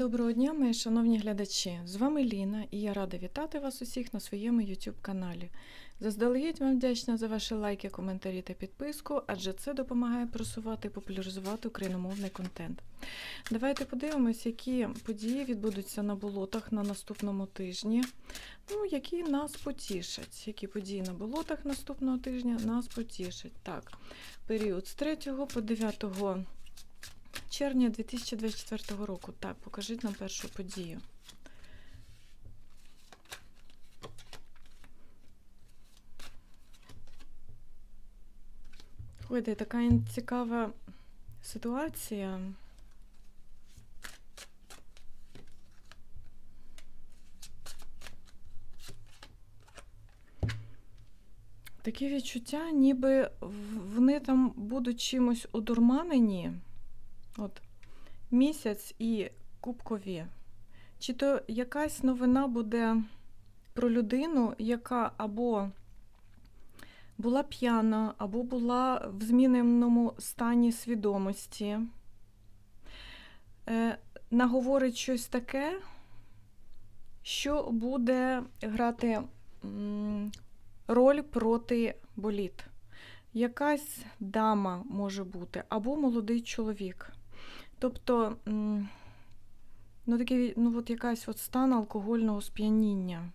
Доброго дня, мої шановні глядачі! З вами Ліна і я рада вітати вас усіх на своєму YouTube каналі. Заздалегідь вам вдячна за ваші лайки, коментарі та підписку, адже це допомагає просувати і популяризувати україномовний контент. Давайте подивимось, які події відбудуться на болотах на наступному тижні. Ну, які нас потішать. Які події на болотах наступного тижня нас потішать. Так, період з 3 по 9 червня 2024 року. Так, покажіть нам першу подію. Ой, така цікава ситуація. Такі відчуття, ніби вони там будуть чимось одурманені. От місяць і кубкові. Чи то якась новина буде про людину, яка або була п'яна, або була в зміненому стані свідомості, е, наговорить щось таке, що буде грати роль проти боліт. Якась дама може бути, або молодий чоловік. Тобто, ну, такий, ну, от якась от стан алкогольного сп'яніння.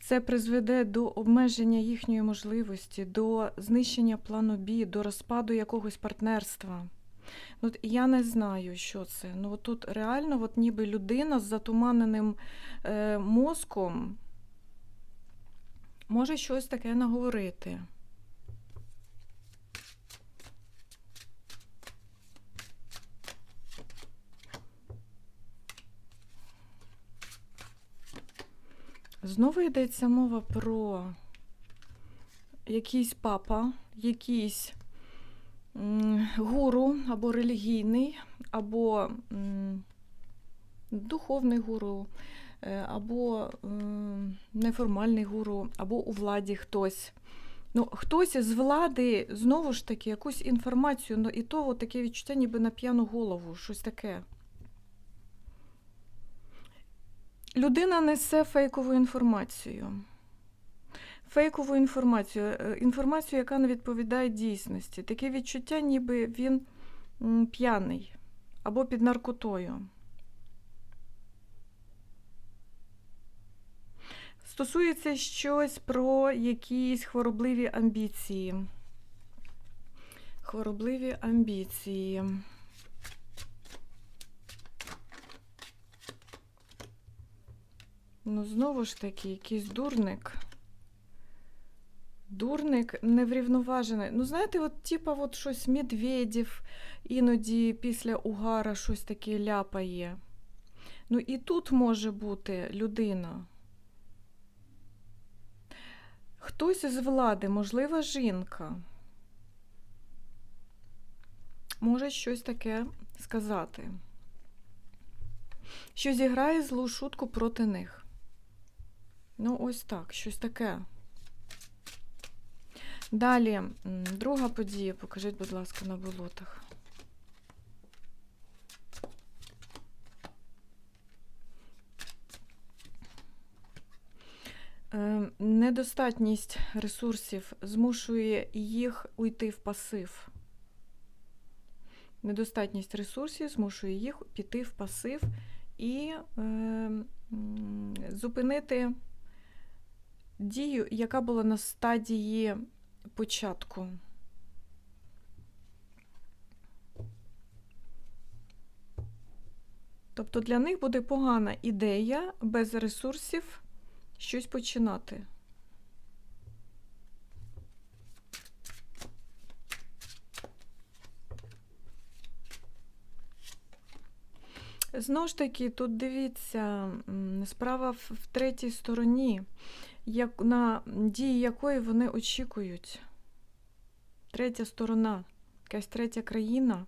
Це призведе до обмеження їхньої можливості, до знищення плану Б, до розпаду якогось партнерства. Ну, От я не знаю, що це. Ну, от тут реально, от ніби людина з затуманеним е, мозком може щось таке наговорити. Знову йдеться мова про якийсь папа, якийсь гуру або релігійний, або духовний гуру, е, або неформальний гуру, або у владі хтось. Ну, хтось із влади знову ж таки якусь інформацію, ну і то таке відчуття, ніби на п'яну голову, щось таке. Людина несе фейкову інформацію. Фейкову інформацію, е, інформацію, яка не відповідає дійсності. Таке відчуття, ніби він п'яний або під наркотою. Стосується щось про якісь хворобливі амбіції. Хворобливі амбіції. Ну, знову ж таки, якийсь дурник. Дурник неврівноважений. Ну, знаєте, от типа от щось Медведєв іноді після угара щось таке ляпає. Ну і тут може бути людина. Хтось із влади, можливо, жінка, може щось таке сказати, що зіграє злу шутку проти них. Ну, ось так, щось таке. Далі, друга подія, покажіть, будь ласка, на болотах. Е, Недостатність ресурсів змушує їх уйти в пасив. Недостатність ресурсів змушує їх піти в пасив і е, зупинити дію, яка була на стадії початку. Тобто для них буде погана ідея без ресурсів щось починати. Знову ж таки, тут дивіться, справа в, третій стороні, як, на дії якої вони очікують. Третя сторона, якась третя країна.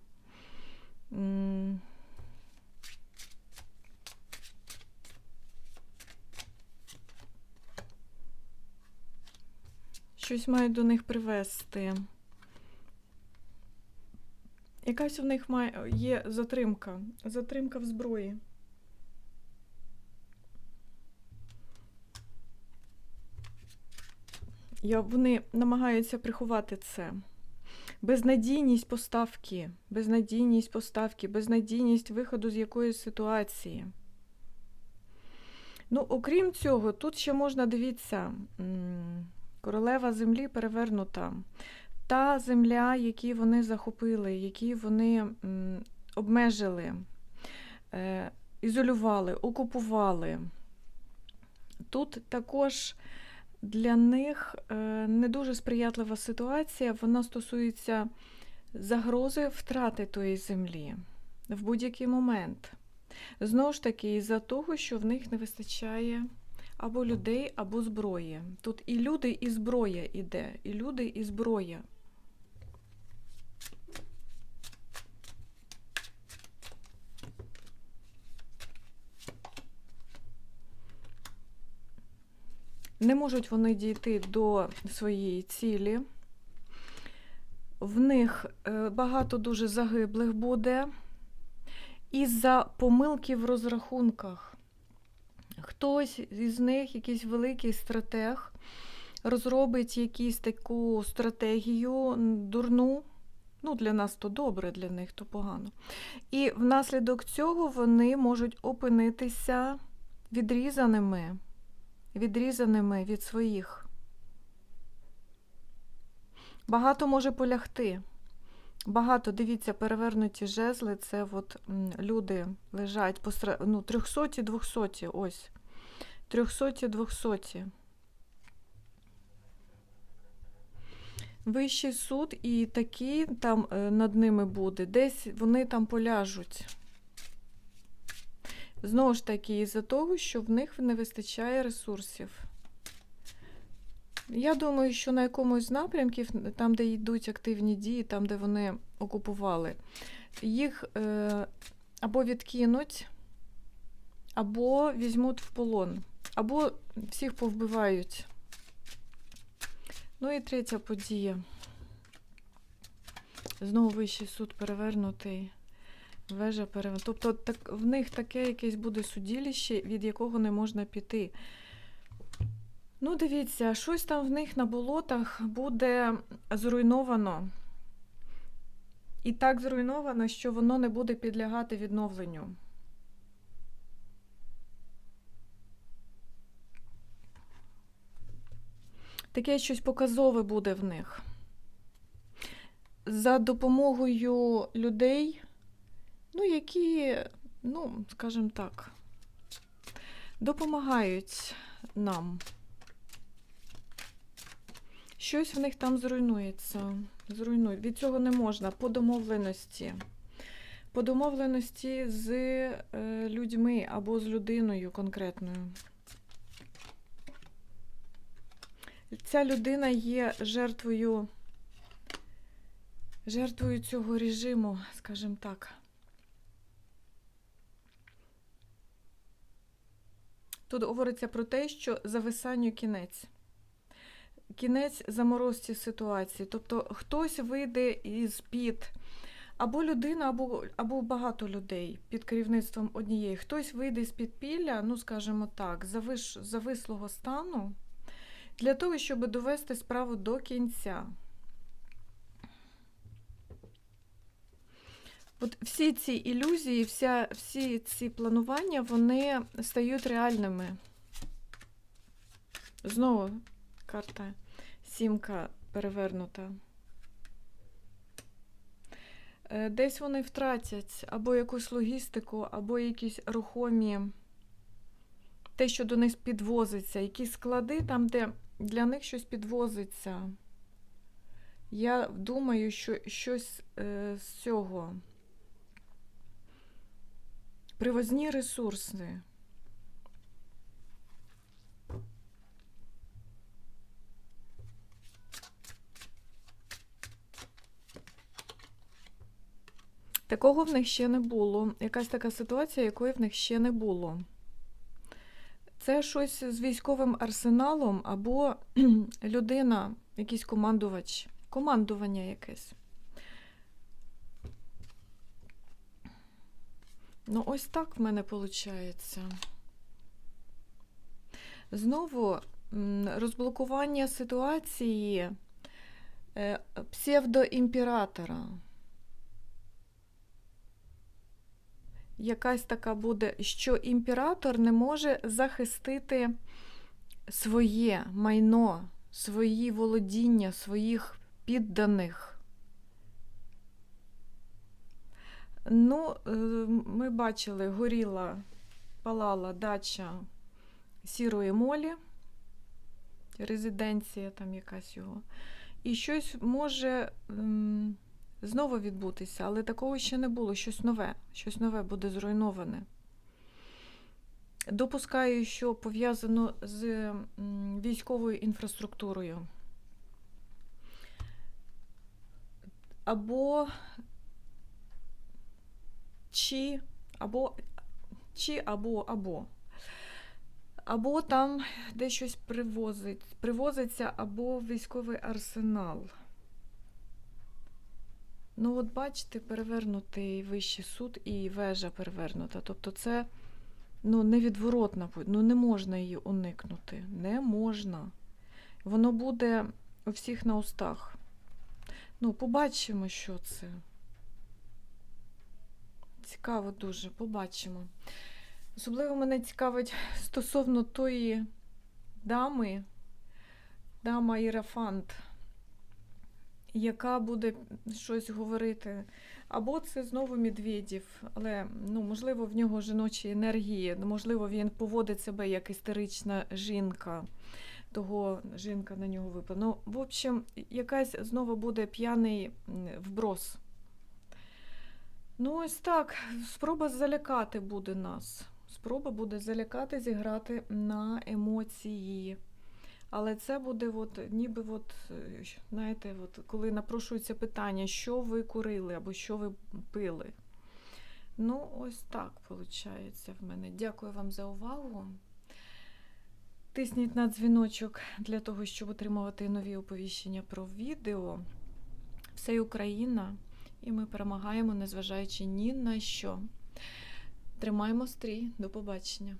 Щось мають до них привести. Якась у них має, є затримка. Затримка в зброї. Я, вони намагаються приховати це. Безнадійність поставки, безнадійність поставки, безнадійність виходу з якоїсь ситуації. Ну, окрім цього, тут ще можна дивіться, королева землі перевернута. Та земля, які вони захопили, які вони обмежили, е, ізолювали, окупували. Тут також для них е, не дуже сприятлива ситуація. Вона стосується загрози втрати тої землі в будь-який момент. Знову ж таки, із-за того, що в них не вистачає або людей, або зброї. Тут і люди, і зброя іде, і люди, і зброя. Не можуть вони дійти до своєї цілі. В них е, багато дуже загиблих буде із-за помилки в розрахунках. Хтось із них, якийсь великий стратег, розробить якусь таку стратегію дурну. Ну, для нас то добре, для них то погано. І внаслідок цього вони можуть опинитися відрізаними відрізаними від своїх. Багато може полягти. Багато, дивіться, перевернуті жезли, це от люди лежать по стра- ну, 300 200 ось. 300 200 Вищий суд і такі там е, над ними буде. Десь вони там поляжуть. Знову ж таки, із-за того, що в них не вистачає ресурсів. Я думаю, що на якомусь з напрямків, там, де йдуть активні дії, там, де вони окупували, їх е, або відкинуть, або візьмуть в полон, або всіх повбивають. Ну і третя подія. Знову вищий суд перевернутий. Вежа перевернута. Тобто так, в них таке якесь буде судилище, від якого не можна піти. Ну, дивіться, щось там в них на болотах буде зруйновано. І так зруйновано, що воно не буде підлягати відновленню. Таке щось показове буде в них. За допомогою людей, ну, які, ну, скажімо так, допомагають нам. Щось в них там зруйнується. Зруйнують. Від цього не можна по домовленості. По домовленості з е, людьми або з людиною конкретною. Ця людина є жертвою, жертвою цього режиму, скажімо так. Тут говориться про те, що зависанню кінець. Кінець заморозці ситуації. Тобто хтось вийде із під або людина, або, або багато людей під керівництвом однієї. Хтось вийде з підпілля, ну скажімо так, завиш, завислого стану для того, щоб довести справу до кінця. От всі ці ілюзії, вся, всі ці планування, вони стають реальними. Знову карта сімка перевернута. Е, Десь вони втратять або якусь логістику, або якісь рухомі, те, що до них підвозиться, якісь склади там, де для них щось підвозиться. Я думаю, що щось е, з цього. Привозні ресурси. Такого в них ще не було. Якась така ситуація, якої в них ще не було. Це щось з військовим арсеналом або людина, якийсь командувач, командування якесь. Ну, ось так в мене виходить. Знову розблокування ситуації е, псевдоімператора. Якась така буде, що імператор не може захистити своє майно, свої володіння, своїх підданих. Ну, е, ми бачили, горіла, палала дача сірої молі, резиденція там якась його. І щось може знову відбутися, але такого ще не було. Щось нове, щось нове буде зруйноване. Допускаю, що пов'язано з військовою інфраструктурою. Або чи, або, чи, або, або. Або там де щось привозить, привозиться, або військовий арсенал. Ну, от бачите, перевернутий вищий суд і вежа перевернута. Тобто це ну, невідворотна, ну не можна її уникнути. Не можна. Воно буде у всіх на устах. Ну, побачимо, що це. Цікаво дуже, побачимо. Особливо мене цікавить стосовно тої дами, дама Ірафант, яка буде щось говорити. Або це знову Медведєв, але ну, можливо, в нього жіночі енергії, можливо, він поводить себе як істерична жінка. Того жінка на нього випала. Ну, в общем, якась знову буде п'яний вброс. Ну, ось так. Спроба залякати буде нас. Спроба буде залякати, зіграти на емоції. Але це буде, от, ніби, от, знаєте, от, коли напрошується питання, що ви курили або що ви пили. Ну, ось так виходить в мене. Дякую вам за увагу. Тисніть на дзвіночок для того, щоб отримувати нові оповіщення про відео. Все Україна, і ми перемагаємо, незважаючи ні на що. Тримаємо стрій. До побачення.